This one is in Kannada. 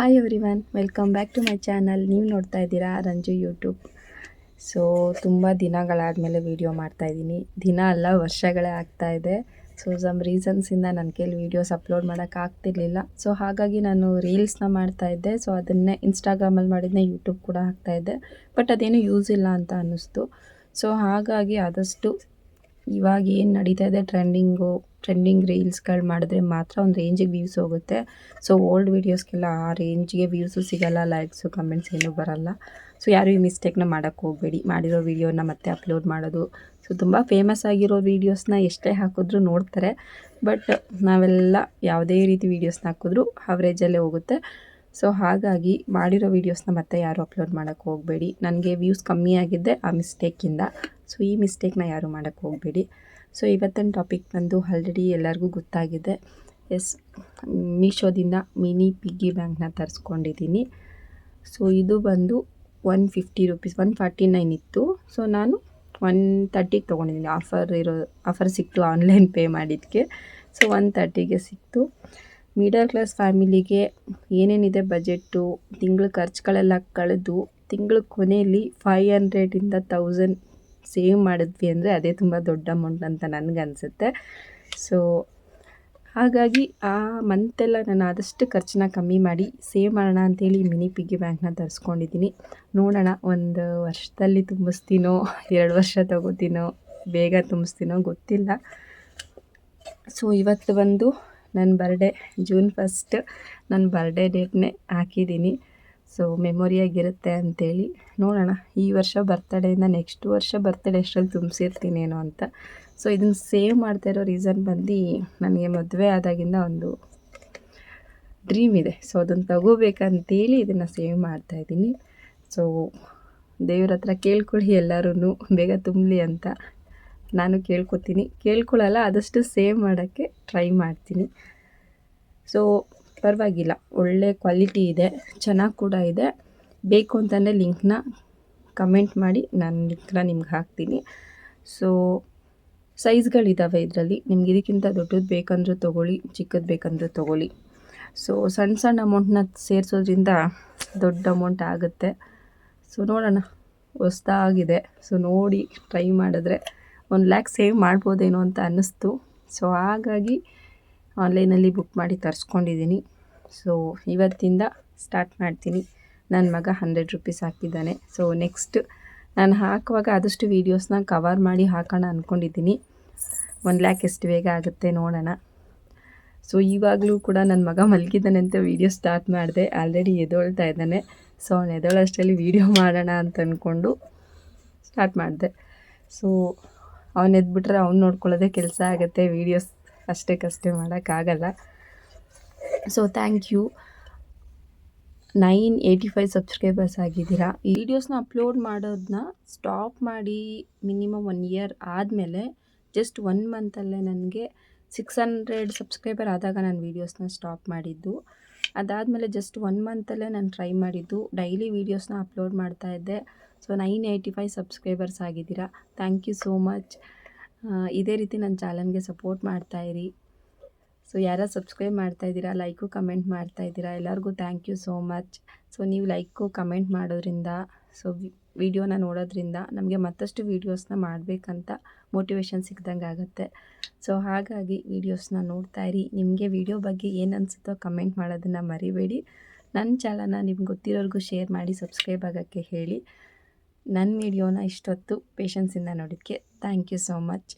Hi everyone welcome back to my channel ನೀವು ನೋಡ್ತಾ ಇದ್ದೀರಾ ರಂಜು ಯೂಟ್ಯೂಬ್ ಸೊ ತುಂಬ ದಿನಗಳಾದಮೇಲೆ ವೀಡಿಯೋ ಮಾಡ್ತಾಯಿದ್ದೀನಿ ದಿನ ಅಲ್ಲ, ವರ್ಷಗಳೇ ಇದೆ. ಸೊ ಸಮ್ ರೀಸನ್ಸಿಂದ ನನ್ನ ಕೈಲಿ ವೀಡಿಯೋಸ್ ಅಪ್ಲೋಡ್ ಮಾಡೋಕ್ಕಾಗ್ತಿರ್ಲಿಲ್ಲ ಸೊ ಹಾಗಾಗಿ ನಾನು ರೀಲ್ಸ್ನ ಮಾಡ್ತಾಯಿದ್ದೆ ಸೊ ಅದನ್ನೇ ಇನ್ಸ್ಟಾಗ್ರಾಮಲ್ಲಿ ಮಾಡಿದ್ನೇ ಯೂಟ್ಯೂಬ್ ಕೂಡ ಹಾಕ್ತಾಯಿದ್ದೆ ಬಟ್ ಅದೇನು ಯೂಸ್ ಇಲ್ಲ ಅಂತ ಅನ್ನಿಸ್ತು. ಸೊ ಹಾಗಾಗಿ ಆದಷ್ಟು ಇವಾಗ ಏನು ನಡೀತಾ ಇದೆ ಟ್ರೆಂಡಿಂಗು ಟ್ರೆಂಡಿಂಗ್ ರೀಲ್ಸ್ಗಳು ಮಾಡಿದ್ರೆ ಮಾತ್ರ ಒಂದು ರೇಂಜಿಗೆ ವ್ಯೂಸ್ ಹೋಗುತ್ತೆ. ಸೊ ಓಲ್ಡ್ ವೀಡಿಯೋಸ್ಗೆಲ್ಲ ಆ ರೇಂಜ್ಗೆ ವ್ಯೂಸು ಸಿಗೋಲ್ಲ ಲೈಕ್ಸು ಕಮೆಂಟ್ಸ್ ಏನೂ ಬರೋಲ್ಲ. ಸೊ ಯಾರು ಈ ಮಿಸ್ಟೇಕ್ನ ಮಾಡೋಕ್ಕೆ ಹೋಗಬೇಡಿ. ಮಾಡಿರೋ ವೀಡಿಯೋನ ಮತ್ತೆ ಅಪ್ಲೋಡ್ ಮಾಡೋದು. ಸೊ ತುಂಬ ಫೇಮಸ್ ಆಗಿರೋ ವೀಡಿಯೋಸ್ನ ಎಷ್ಟೇ ಹಾಕಿದ್ರೂ ನೋಡ್ತಾರೆ. ಬಟ್ ನಾವೆಲ್ಲ ಯಾವುದೇ ರೀತಿ ವೀಡಿಯೋಸ್ನ ಹಾಕಿದ್ರೂ ಅವರೇಜಲ್ಲೇ ಹೋಗುತ್ತೆ. ಸೊ ಹಾಗಾಗಿ ಮಾಡಿರೋ ವೀಡಿಯೋಸ್ನ ಮತ್ತೆ ಯಾರು ಅಪ್ಲೋಡ್ ಮಾಡೋಕ್ಕೆ ಹೋಗಬೇಡಿ. ನನಗೆ ವ್ಯೂಸ್ ಕಮ್ಮಿ ಆಗಿದ್ದೆ ಆ ಮಿಸ್ಟೇಕಿಂದ ಸೊ ಈ ಮಿಸ್ಟೇಕ್ನ ಯಾರು ಮಾಡೋಕ್ಕೆ ಹೋಗಬೇಡಿ. ಸೊ ಇವತ್ತಿನ ಟಾಪಿಕ್ ಬಂದು ಆಲ್ರೆಡಿ ಎಲ್ಲರಿಗೂ ಗೊತ್ತಾಗಿದೆ. ಎಸ್ ಮೀಶೋದಿಂದ ಮಿನಿ ಪಿಗ್ಗಿ ಬ್ಯಾಂಕ್ನ ತರಿಸ್ಕೊಂಡಿದ್ದೀನಿ ಸೊ ಇದು ಬಂದು one fifty rupees one forty nine ಇತ್ತು. ಸೊ ನಾನು ಒನ್ ತರ್ಟಿಗೆ ತೊಗೊಂಡಿದ್ದೀನಿ. ಆಫರ್ ಇರೋ ಆಫರ್ ಸಿಕ್ತು ಆನ್ಲೈನ್ ಪೇ ಮಾಡಿದ್ದಕ್ಕೆ. ಸೊ ಒನ್ ತರ್ಟಿಗೆ ಸಿಕ್ತು. ಮಿಡಲ್ ಕ್ಲಾಸ್ ಫ್ಯಾಮಿಲಿಗೆ ಏನೇನಿದೆ ಬಜೆಟ್ಟು ತಿಂಗಳ ಖರ್ಚುಗಳೆಲ್ಲ ಕಳೆದು ತಿಂಗಳ ಕೊನೆಯಲ್ಲಿ ಫೈವ್ ಹಂಡ್ರೆಡಿಂದ ತೌಸಂಡ್ ಸೇವ್ ಮಾಡಿದ್ವಿ ಅಂದರೆ ಅದೇ ತುಂಬ ದೊಡ್ಡ ಅಮೌಂಟ್ ಅಂತ ನನಗನ್ಸುತ್ತೆ ಸೊ ಹಾಗಾಗಿ ಆ ಮಂತೆಲ್ಲ ನಾನು ಆದಷ್ಟು ಖರ್ಚನ್ನ ಕಮ್ಮಿ ಮಾಡಿ ಸೇವ್ ಮಾಡೋಣ ಅಂತೇಳಿ ಮಿನಿ ಪಿಗ್ಗಿ ಬ್ಯಾಂಕ್ನ ತರಿಸ್ಕೊಂಡಿದ್ದೀನಿ. ನೋಡೋಣ ಒಂದು ವರ್ಷದಲ್ಲಿ ತುಂಬಿಸ್ತೀನೋ, ಎರಡು ವರ್ಷ ತಗೋತೀನೋ, ಬೇಗ ತುಂಬಿಸ್ತೀನೋ ಗೊತ್ತಿಲ್ಲ. ಸೊ ಇವತ್ತು ಬಂದು ನನ್ನ ಬರ್ಡೇ ಜೂನ್ ಫಸ್ಟ್ ನನ್ನ ಬರ್ಡೇ ಡೇಟ್ನೇ ಹಾಕಿದ್ದೀನಿ. ಸೊ ಮೆಮೊರಿಯಾಗಿರುತ್ತೆ ಅಂತೇಳಿ ನೋಡೋಣ. ಈ ವರ್ಷ ಬರ್ತಡೇಯಿಂದ ನೆಕ್ಸ್ಟ್ ವರ್ಷ ಬರ್ತಡೇ ಅಷ್ಟರಲ್ಲಿ ತುಂಬಿಸಿರ್ತೀನೇನೋ ಅಂತ. ಸೊ ಇದನ್ನು ಸೇವ್ ಮಾಡ್ತಾ ಇರೋ ರೀಸನ್ ಬಂದು ನನಗೆ ಮದುವೆ ಆದಾಗಿಂದ ಒಂದು ಡ್ರೀಮ್ ಇದೆ. ಸೊ ಅದನ್ನು ತಗೋಬೇಕಂತೇಳಿ ಇದನ್ನು ಸೇವ್ ಮಾಡ್ತಾಯಿದ್ದೀನಿ ಸೊ ದೇವ್ರ ಹತ್ರ ಕೇಳ್ಕೊಳ್ಳಿ ಎಲ್ಲರೂ ಬೇಗ ತುಂಬಲಿ ಅಂತ ನಾನು ಕೇಳ್ಕೊತೀನಿ. ಕೇಳ್ಕೊಳ್ಳಲ್ಲ, ಆದಷ್ಟು ಸೇವ್ ಮಾಡೋಕ್ಕೆ ಟ್ರೈ ಮಾಡ್ತೀನಿ. ಸೊ ಪರವಾಗಿಲ್ಲ. ಒಳ್ಳೆ ಕ್ವಾಲಿಟಿ ಇದೆ, ಚೆನ್ನಾಗಿ ಕೂಡ ಇದೆ. ಬೇಕು ಅಂತಲೇ ಲಿಂಕ್ನ ಕಮೆಂಟ್ ಮಾಡಿ, ನಾನು ಲಿಂಕ್ನ ನಿಮ್ಗೆ ಹಾಕ್ತೀನಿ. ಸೊ ಸೈಜ್ಗಳಿದ್ದಾವೆ ಇದರಲ್ಲಿ. ನಿಮ್ಗೆ ಇದಕ್ಕಿಂತ ದೊಡ್ಡದು ಬೇಕಂದ್ರೂ ತೊಗೊಳ್ಳಿ, ಚಿಕ್ಕದು ಬೇಕಂದ್ರೂ ತೊಗೊಳ್ಳಿ. ಸೊ ಸಣ್ಣ ಸಣ್ಣ ಅಮೌಂಟ್ನ ಸೇರಿಸೋದ್ರಿಂದ ದೊಡ್ಡ ಅಮೌಂಟ್ ಆಗುತ್ತೆ. ಸೊ ನೋಡೋಣ. ಹೊಸ್ದಾಗಿದೆ. ಸೊ ನೋಡಿ ಟ್ರೈ ಮಾಡಿದ್ರೆ ಒಂದು ಲ್ಯಾಕ್ ಸೇವ್ ಮಾಡ್ಬೋದೇನೋ ಅಂತ ಅನ್ನಿಸ್ತು. ಸೊ ಹಾಗಾಗಿ ಆನ್ಲೈನಲ್ಲಿ ಬುಕ್ ಮಾಡಿ ತರಿಸ್ಕೊಂಡಿದ್ದೀನಿ. ಸೊ ಇವತ್ತಿಂದ ಸ್ಟಾರ್ಟ್ ಮಾಡ್ತೀನಿ. ನನ್ನ ಮಗ ಹಂಡ್ರೆಡ್ ರುಪೀಸ್ ಹಾಕಿದ್ದಾನೆ. ಸೊ ನೆಕ್ಸ್ಟ್ ನಾನು ಹಾಕುವಾಗ ಆದಷ್ಟು ವೀಡಿಯೋಸ್ನ ಕವರ್ ಮಾಡಿ ಹಾಕೋಣ ಅಂದ್ಕೊಂಡಿದ್ದೀನಿ ಒಂದು ಲ್ಯಾಕ್ ಎಷ್ಟು ಬೇಗ ಆಗುತ್ತೆ ನೋಡೋಣ. ಸೊ ಇವಾಗಲೂ ಕೂಡ ನನ್ನ ಮಗ ಮಲಗಿದ್ದಾನೆ ಅಂತ ವೀಡಿಯೋ ಸ್ಟಾರ್ಟ್ ಮಾಡಿದೆ. ಆಲ್ರೆಡಿ ಎದೊಳ್ತಾ ಇದ್ದಾನೆ. ಸೊ ಅವ್ನು ಎದೊಳಷ್ಟರಲ್ಲಿ ವೀಡಿಯೋ ಮಾಡೋಣ ಅಂತ ಅಂದ್ಕೊಂಡು ಸ್ಟಾರ್ಟ್ ಮಾಡಿದೆ. ಸೊ ಅವನು ಎದ್ಬಿಟ್ರೆ ಅವ್ನು ನೋಡ್ಕೊಳ್ಳೋದೇ ಕೆಲಸ ಆಗುತ್ತೆ ವೀಡಿಯೋಸ್ ಅಷ್ಟಕ್ಕಷ್ಟೇ ಮಾಡೋಕ್ಕಾಗಲ್ಲ. So thank you nine eighty five subscribers ಆಗಿದ್ದೀರಾ. ಈ ವೀಡಿಯೋಸ್ನ ಅಪ್ಲೋಡ್ ಮಾಡೋದನ್ನ ಸ್ಟಾಪ್ ಮಾಡಿ ಮಿನಿಮಮ್ ಒನ್ ಇಯರ್ ಆದಮೇಲೆ ಜಸ್ಟ್ ಒನ್ ಮಂತಲ್ಲೇ ನನಗೆ ಸಿಕ್ಸ್ ಹಂಡ್ರೆಡ್ ಸಬ್ಸ್ಕ್ರೈಬರ್ ಆದಾಗ ನಾನು ವೀಡಿಯೋಸ್ನ ಸ್ಟಾಪ್ ಮಾಡಿದ್ದು. ಅದಾದಮೇಲೆ ಜಸ್ಟ್ ಒನ್ ಮಂತಲ್ಲೇ ನಾನು ಟ್ರೈ ಮಾಡಿದ್ದು. ಡೈಲಿ ವೀಡಿಯೋಸ್ನ ಅಪ್ಲೋಡ್ ಮಾಡ್ತಾಯಿದ್ದೆ so nine eighty five subscribers ಆಗಿದ್ದೀರಾ. ಥ್ಯಾಂಕ್ ಯು ಸೋ ಮಚ್ ಇದೇ ರೀತಿ ನನ್ನ ಚಾನಲ್ಗೆ ಸಪೋರ್ಟ್ ಮಾಡ್ತಾಯಿರಿ ಸೊ ಯಾರು ಸಬ್ಸ್ಕ್ರೈಬ್ ಮಾಡ್ತಾ ಇದ್ದೀರಾ ಲೈಕು ಕಮೆಂಟ್ ಮಾಡ್ತಾ ಇದ್ದೀರಾ, ಎಲ್ಲರಿಗೂ thank you so much so ನೀವು ಲೈಕು ಕಮೆಂಟ್ ಮಾಡೋದ್ರಿಂದ ಸೊ ವಿಡಿಯೋನ ನೋಡೋದ್ರಿಂದ ನಮಗೆ ಮತ್ತಷ್ಟು ವೀಡಿಯೋಸ್ನ ಮಾಡಬೇಕಂತ ಮೋಟಿವೇಶನ್ ಸಿಕ್ದಂಗೆ ಆಗುತ್ತೆ. ಸೊ ಹಾಗಾಗಿ ವೀಡಿಯೋಸ್ನ ನೋಡ್ತಾ ಇರಿ. ನಿಮಗೆ ವಿಡಿಯೋ ಬಗ್ಗೆ ಏನು ಅನಿಸುತ್ತೋ ಕಮೆಂಟ್ ಮಾಡೋದನ್ನು ಮರಿಬೇಡಿ. ನನ್ನ ಚಾನಲ್ನ ನಿಮ್ಗೆ ಗೊತ್ತಿರೋರಿಗೂ ಶೇರ್ ಮಾಡಿ ಸಬ್ಸ್ಕ್ರೈಬ್ ಆಗೋಕ್ಕೆ ಹೇಳಿ. ನನ್ನ ವಿಡಿಯೋನ ಇಷ್ಟೊತ್ತು ಪೇಷನ್ಸಿಂದ ನೋಡಿದ್ದಕ್ಕೆ ಥ್ಯಾಂಕ್ ಯು ಸೋ ಮಚ್